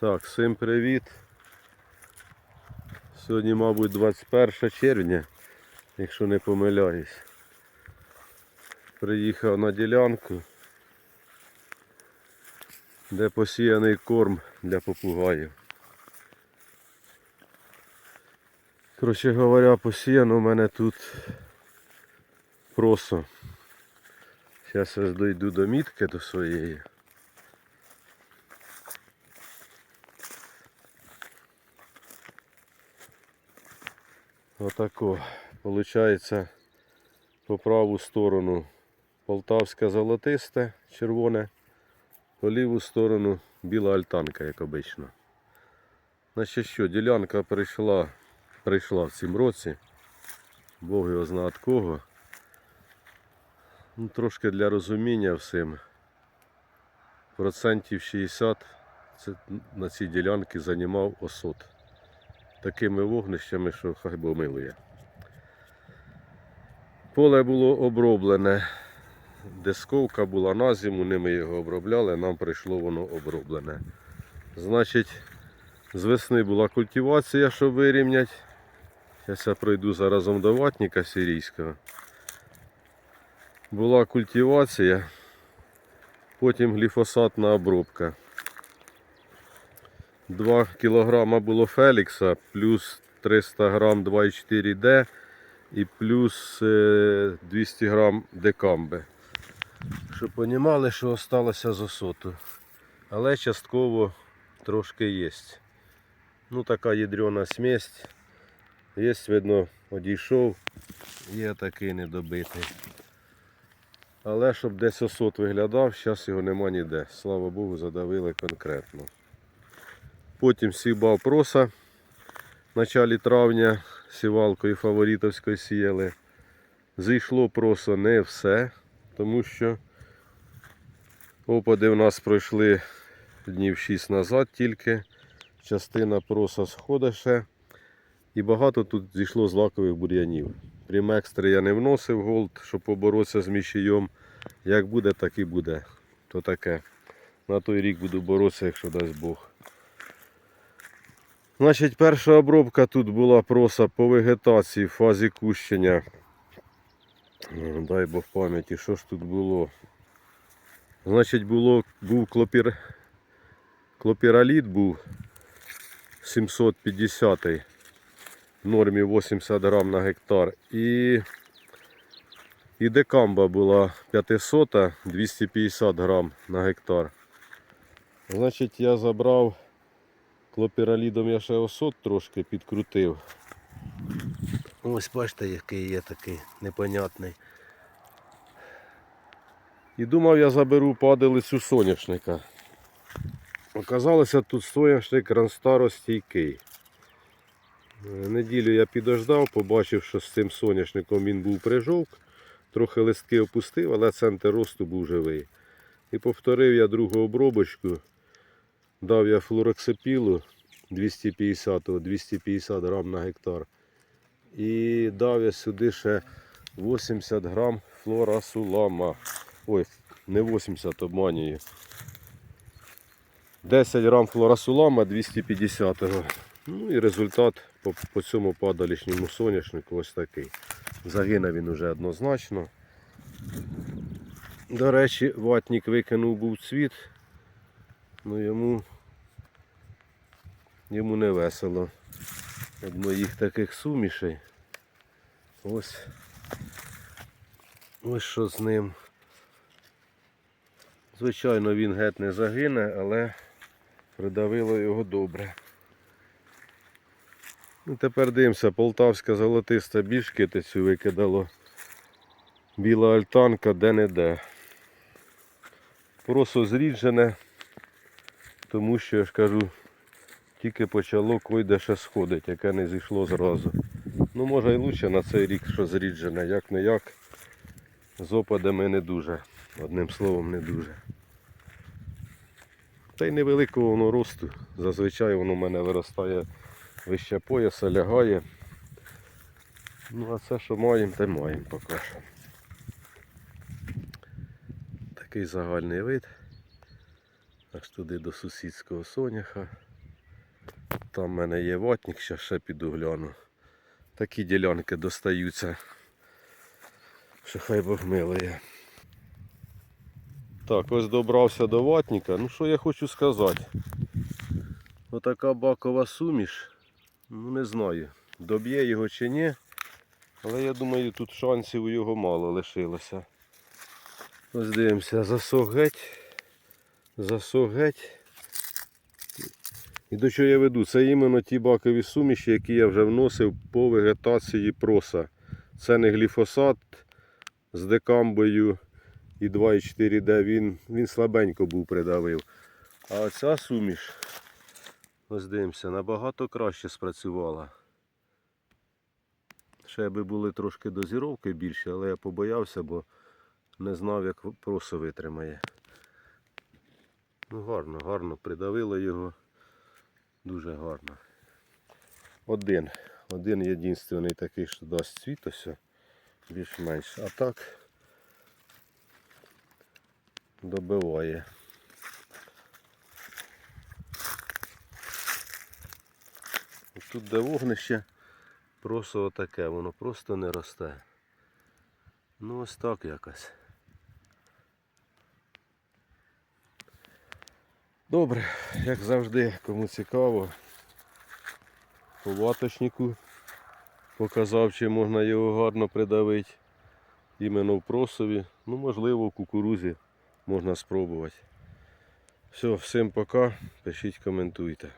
Так, всім привіт. Сьогодні, мабуть, 21 червня, якщо не помиляюсь. Приїхав на ділянку, де посіяний корм для попугаїв. Коротше говоря, посіяно у мене тут просо. Зараз я дойду до мітки до своєї. Отако. Получається по праву сторону полтавське золотисте, червоне, по ліву сторону біла альтанка, як обично. Значить що, ділянка прийшла, прийшла в цім році. Бог його зна від кого. Ну, трошки для розуміння всім. Процентів 60 це на цій ділянці займав осот такими вогнищами, що хай Бог милує. Поле було оброблене. Дисковка була на зиму, ними його обробляли, нам прийшло воно оброблене. Значить, з весни була культивація, щоб вирівняти. Зараз я пройду заразом до ватника сирійського. Була культивація, потім гліфосатна обробка. 2 кг було Фелікса, плюс 300 грам 2,4D і плюс е, 200 грам декамби. Щоб розуміли, що залишилося з осоту. Але частково трошки є. Ну така ядрена смесь. Є, видно, одійшов, є такий недобитий. Але щоб десь осот виглядав, зараз його нема ніде. Слава Богу, задавили конкретно. Потім сівбав проса в началі травня сівалкою фаворитовською сіяли. Зійшло просо не все, тому що опади в нас пройшли днів 6 назад тільки. Частина проса сходить ще. І багато тут зійшло злакових бур'янів. Прімекстри я не вносив голд, щоб поборотися з міщієм. Як буде, так і буде. То таке. На той рік буду боротися, якщо дасть Бог. Значить, перша обробка тут була проса по вегетації в фазі кущення. Е, Дай Бог пам'яті, що ж тут було. Значить, було, був клопір... клопіраліт був 750 в нормі 80 грам на гектар. І, і декамба була 500 250 грам на гектар. Значить, я забрав Клопіралідом я ще осот трошки підкрутив. Ось бачите, який є такий непонятний. І думав, я заберу падалицю соняшника. Оказалося, тут соняшник ранстаростійкий. Е, Неділю я підождав, побачив, що з цим соняшником він був прижовк, трохи листки опустив, але центр росту був живий. І повторив я другу обробочку. Дав я флороксипілу 250-250 грам на гектар. І дав я сюди ще 80 грам флорасулама. Ой, не 80 обманюю. 10 грам флорасулама 250 -го. Ну і результат по, по цьому падалішньому соняшнику ось такий. Загинув він уже однозначно. До речі, ватник викинув був цвіт, ну йому йому не весело від моїх таких сумішей. Ось ось що з ним. Звичайно, він геть не загине, але придавило його добре. Ну, Тепер дивимося, полтавська золотиста більш китицю викидало. Біла альтанка де-не-де. Просо зріджене, тому що я ж кажу, тільки почало койде ще сходить, яке не зійшло зразу. Ну може і лучше на цей рік, що зріджене, як не як. З опадами не дуже. Одним словом не дуже. Та й невеликого воно росту. Зазвичай воно в мене виростає вище пояса, лягає. Ну а це що маємо, те маємо поки що. Такий загальний вид. Аж туди до сусідського соняха. Там в мене є ватник, ще ще піду гляну. Такі ділянки достаються. Що хай Бог милує. Так, ось добрався до ватника. Ну що я хочу сказати? Отака бакова суміш. Ну не знаю, доб'є його чи ні. Але я думаю, тут шансів у його мало лишилося. Ось дивимося, засох геть. Засох. І до чого я веду? Це іменно ті бакові суміші, які я вже вносив по вегетації проса. Це не гліфосат з декамбою і 2,4D. Він, він слабенько був придавив. А оця суміш, ось дивимося, набагато краще спрацювала. Ще би були трошки дозіровки більші, але я побоявся, бо не знав, як просо витримає. Ну гарно, гарно придавило його. Дуже гарно. Один. Один єдинственний такий, що дасть цвіт ось, більш-менш. А так добиває. Тут де вогнище, просто отаке, воно просто не росте. Ну ось так якось. Добре, як завжди, кому цікаво, по ваточнику показав, чи можна його гарно придавити. Іменно в просові, ну можливо в кукурузі можна спробувати. Все, всім пока, пишіть, коментуйте.